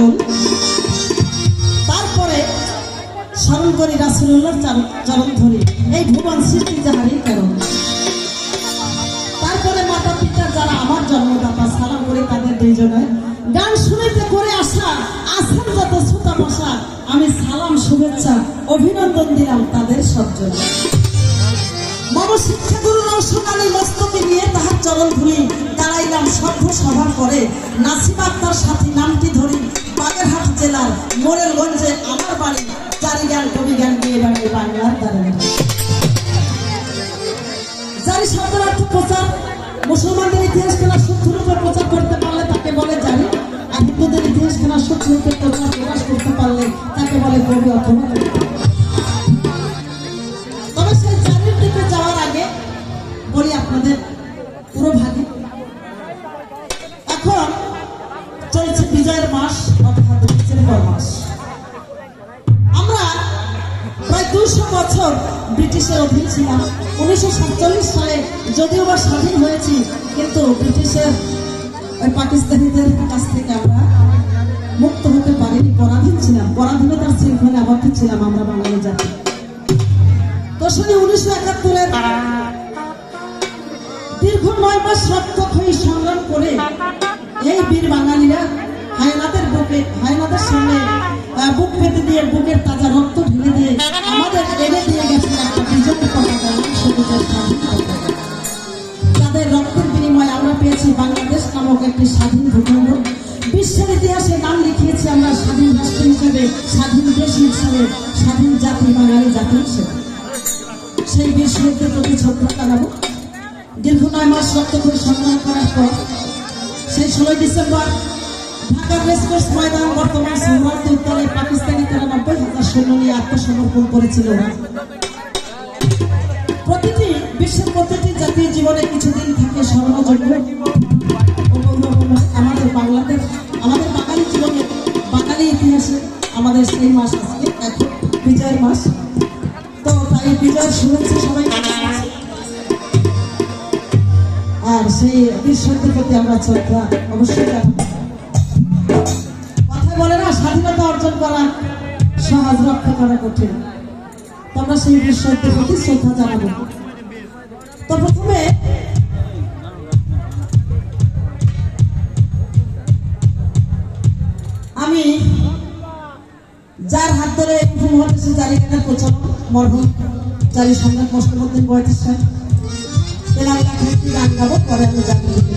আঁচল তারপরে স্মরণ করি রাসুল্লাহর চরণ ধরি। এই ভুবন সৃষ্টি যাহারই কারণ তারপরে মাতা পিতা যারা আমার জন্মদাতা, সালাম করি তাদের দুইজনের। গান শুনেতে করে আসা আসেন যত শ্রোতা বসা আমি সালাম, শুভেচ্ছা, অভিনন্দন দিলাম তাদের সজ্জন মম শিক্ষাগুরু রসনালী মস্তকে নিয়ে তাহার চরণ ধুলি দাঁড়াইলাম সভ্য সভা করে। নাসিম আক্তার সাথী নামটি ধরি বাগেরহাট জেলার মোরেলগঞ্জে আমার বাড়ি চারি জ্ঞান, কবি জ্ঞান দিয়ে বাড়ি বাংলার দ্বারা জারি শব্দের প্রচার। মুসলমানদের ইতিহাস খেলা সত্যের প্রচার করতে পারলে তাকে বলে জারি, আর হিন্দুদের ইতিহাস খেলা সত্যের উপর প্রচার প্রকাশ করতে পারলে তাকে বলে কবি অথবা প্রায় বছর ব্রিটিশের অধীন ছিলাম। উনিশশো সাতচল্লিশ সালে যদিও বা স্বাধীন হয়েছি, কিন্তু ব্রিটিশের ওই পাকিস্তানিদের কাছ থেকে আমরা মুক্ত হতে পারিনি, পরাধীন ছিলাম। পরাধীনতার শৃঙ্খলে আবদ্ধ ছিলাম আমরা বাঙালি জাতি। তো শুনি উনিশশো একাত্তরের দীর্ঘ নয় মাস রক্তক্ষয়ী সংগ্রাম করে এই বীর বাঙালিরা হায়নাদের বুকে, হায়নাদের সামনে বুক পেতে দিয়ে বুকের তাজা রক্ত ঢেলে দিয়ে আমাদের এনে দিয়ে সবুজের স্বাধীন রক্তের বিনিময়ে আমরা পেয়েছি বাংলাদেশ নামক একটি স্বাধীন ভূখণ্ড। বিশ্বের ইতিহাসে নাম লিখিয়েছি আমরা স্বাধীন রাষ্ট্র হিসেবে, স্বাধীন দেশ হিসেবে, স্বাধীন জাতি, বাঙালি জাতি হিসেবে। সেই বীর শহীদদের প্রতি শ্রদ্ধা জানাব। দীর্ঘ নয় মাস রক্ত করে সংগ্রাম করার পর, সেই ষোলোই ডিসেম্বর ঢাকার রেসকোর্স ময়দান বর্তমান সোমনাথ উত্তরে পাকিস্তানি তারা নব্বই হাজার সৈন্য নিয়ে আত্মসমর্পণ করেছিল। প্রতিটি বিশ্বের প্রতিটি জাতির জীবনে কিছুদিন থাকে স্মরণযোগ্য আমাদের বাংলাদেশ, আমাদের বাঙালি জীবনে বাঙালি ইতিহাসে আমাদের সেই মাস আজকে এখন বিজয়ের মাস। তো তাই বিজয় শুভেচ্ছা সবাই আর সেই বীরশক্তির প্রতি আমরা শ্রদ্ধা অবশ্যই না স্বাধীনতা অর্জন করা সহজ রক্ষা করা কঠিন। তো আমরা সেই বীরশক্তির প্রতি শ্রদ্ধা জানাব। তো প্রথমে আমি যার হাত ধরে হচ্ছে জারিখানার প্রচলন মরহুম, জারি সম্রাট মোস্টমুদ্দিন বয়স সাহেব। এনার গান গাবো, পরে আমি জানি দিতে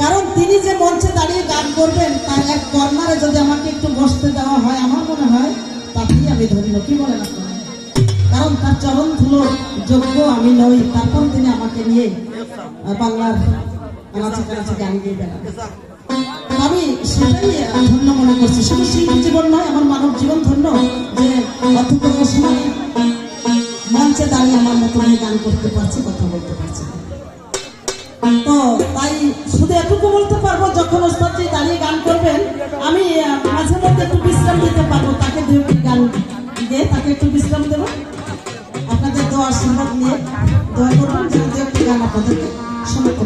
কারণ তিনি যে মঞ্চে দাঁড়িয়ে গান করবেন, তার এক কর্নারে যদি আমাকে একটু বসতে দেওয়া হয়, আমার মনে হয় তাতেই আমি ধন্য। কি বলেন আপনারা? কারণ তার চরণ ধুলো যোগ্য আমি নই, তারপর তিনি আমাকে নিয়ে বাংলার আনাচে কানাচে গান গিয়ে আমি সেটাই ধন্য মনে করছি। শুধু শিল্পী জীবন নয়, আমার মানব জীবন ধন্য যে অধ্যক্ষ রসমাই মঞ্চে দাঁড়িয়ে আমার মতো নিয়ে গান করতে পারছে, কথা বলতে পারছে। তাই শুধু এটুকু বলতে পারব, যখন ওস্তাদজি দাঁড়িয়ে গান করবেন, আমি মাঝে মধ্যে একটু বিশ্রাম দিতে পারব, তাকে দু গান দিয়ে তাকে একটু বিশ্রাম দেবো। আপনাদের দোয়া আশীর্বাদ নিয়ে দোয়া করবেন যে একটি গান আপনাদেরকে শোনাতে